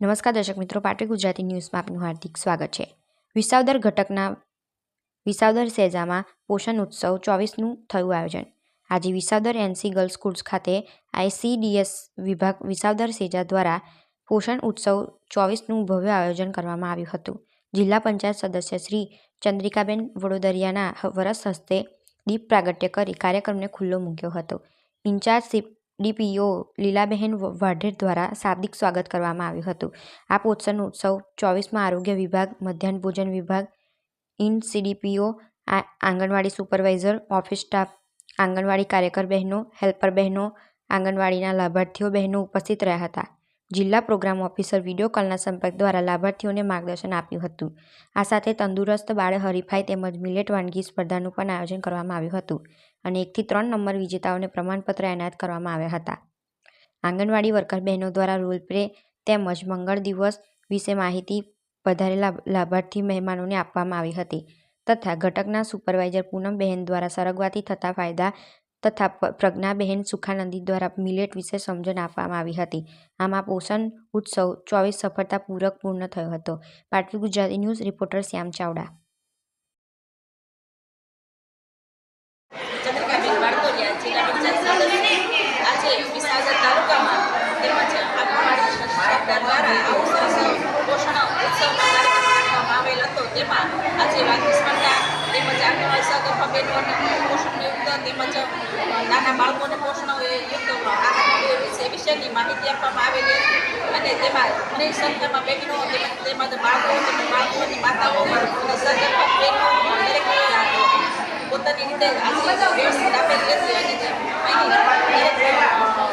નમસ્કાર દર્શક મિત્રો પાટે ગુજરાતી ન્યૂઝમાં આપનું હાર્દિક સ્વાગત છે. વિસાવદર ઘટકના, વિસાવદર સેજામાં પોષણ ઉત્સવ ચોવીસનું થયું આયોજન. આજે વિસાવદર એનસી ગર્લ્સ સ્કૂલ્સ ખાતે આઈસીડીએસ વિભાગ વિસાવદર સેજા દ્વારા પોષણ ઉત્સવ ચોવીસનું ભવ્ય આયોજન કરવામાં આવ્યું હતું. જિલ્લા પંચાયત સદસ્ય શ્રી ચંદ્રિકાબેન વડોદરિયાના વરસ હસ્તે દીપ પ્રાગટ્ય કરી કાર્યક્રમને ખુલ્લો મૂક્યો હતો. ઇન્ચાર્જ ડીપીઓ લીલાબહેન વાઢેર દ્વારા શાબ્દિક સ્વાગત કરવામાં આવ્યું હતું. આ પોત્સવનો ઉત્સવ ચોવીસમાં આરોગ્ય વિભાગ, મધ્યાહન ભોજન વિભાગ, in CDPO anganwadi supervisor, office staff, આંગણવાડી કાર્યકર બહેનો, હેલ્પર બહેનો, આંગણવાડીના લાભાર્થીઓ બહેનો ઉપસ્થિત રહ્યા હતા. જિલ્લા પ્રોગ્રામ ઓફિસર વીડિયો કોલના સંપર્ક દ્વારા લાભાર્થીઓને માર્ગદર્શન આપ્યું હતું. આ સાથે તંદુરસ્ત બાળ હરીફાઈ તેમજ મિલેટ વાનગી સ્પર્ધાનું પણ આયોજન કરવામાં આવ્યું હતું અને એકથી ત્રણ નંબર વિજેતાઓને પ્રમાણપત્ર એનાયત કરવામાં આવ્યા હતા. આંગણવાડી વર્કર બહેનો દ્વારા રોલ પ્લે તેમજ મંગળ દિવસ વિશે માહિતી વધારેલા લાભાર્થી મહેમાનોને આપવામાં આવી હતી તથા ઘટકના સુપરવાઇઝર પૂનમબહેન દ્વારા સરગવાથી થતા ફાયદા તથા પ્રજ્ઞાબહેન સુખાનંદી દ્વારા મિલેટ વિશે સમજણ આપવામાં આવી હતી. આમાં પોષણ ઉત્સવ ચોવીસ સફળતાપૂર્વક પૂર્ણ થયો હતો. Patvi Gujarati news reporter Shyam Chavda. તેમાં આજે વાનગી સ્પર્ધા તેમજ આંગણવાડી સગર્ભા બહેનોને પોષણયુક્ત તેમજ નાના બાળકોને પોષણયુક્ત આહાર વિશે વિશેની માહિતી આપવામાં આવેલી અને તેમાં ઘણી સંખ્યામાં બહેનો તેમજ બાળકો તેમજ બાળકોની માતાઓ અને દરેકે પોતાની રીતે આજે વ્યવસ્થિત આપેલી હતી અને અહીં